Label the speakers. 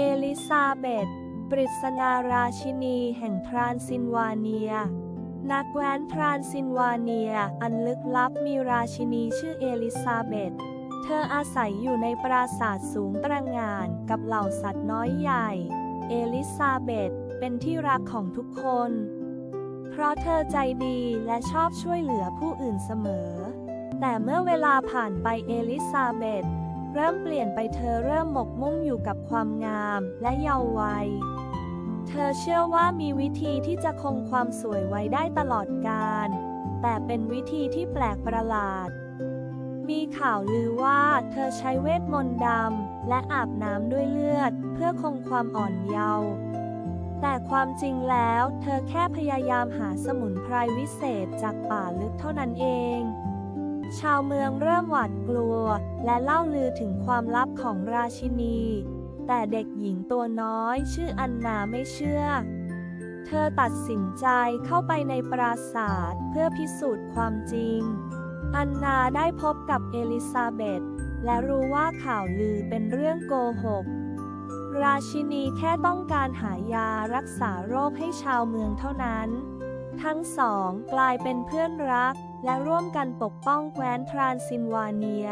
Speaker 1: เอลิซาเบธปริศนาราชินีแห่งทรานซินวาเนีย นักแว้นทรานซินวาเนีย อันลึกลับมีราชินีชื่อเอลิซาเบธเธออาศัยอยู่ในปราสาทสูงตระหง่านกับเหล่าสัตว์น้อยใหญ่ เอลิซาเบธเป็นที่รักของทุกคน เพราะเธอใจดีและชอบช่วยเหลือผู้อื่นเสมอ แต่เมื่อเวลาผ่านไปเอลิซาเบธ เริ่มเปลี่ยนไปเธอเริ่มหมกมุ่นอยู่กับความงามและเยาว์วัย เธอเชื่อว่ามีวิธีที่จะคงความสวยไว้ได้ตลอดกาล แต่เป็นวิธีที่แปลกประหลาด มีข่าวลือว่าเธอใช้เวทมนต์ดำและอาบน้ำด้วยเลือด เพื่อคงความอ่อนเยาว์แต่ความจริงแล้วเธอแค่พยายามหาสมุนไพรวิเศษจากป่าลึกเท่านั้นเอง ชาวเมืองเริ่มหวาดกลัว และเล่าลือถึงความลับของราชินี แต่เด็กหญิงตัวน้อยชื่ออันนาไม่เชื่อ เธอตัดสินใจเข้าไปในปราสาทเพื่อพิสูจน์ความจริง อันนาได้พบกับเอลิซาเบธและรู้ว่าข่าวลือเป็นเรื่องโกหก ราชินีแค่ต้องการหายารักษาโรคให้ชาวเมืองเท่านั้น ทั้งสองกลายเป็นเพื่อนรัก และร่วมกันปกป้องแคว้นทรานซินวาเนีย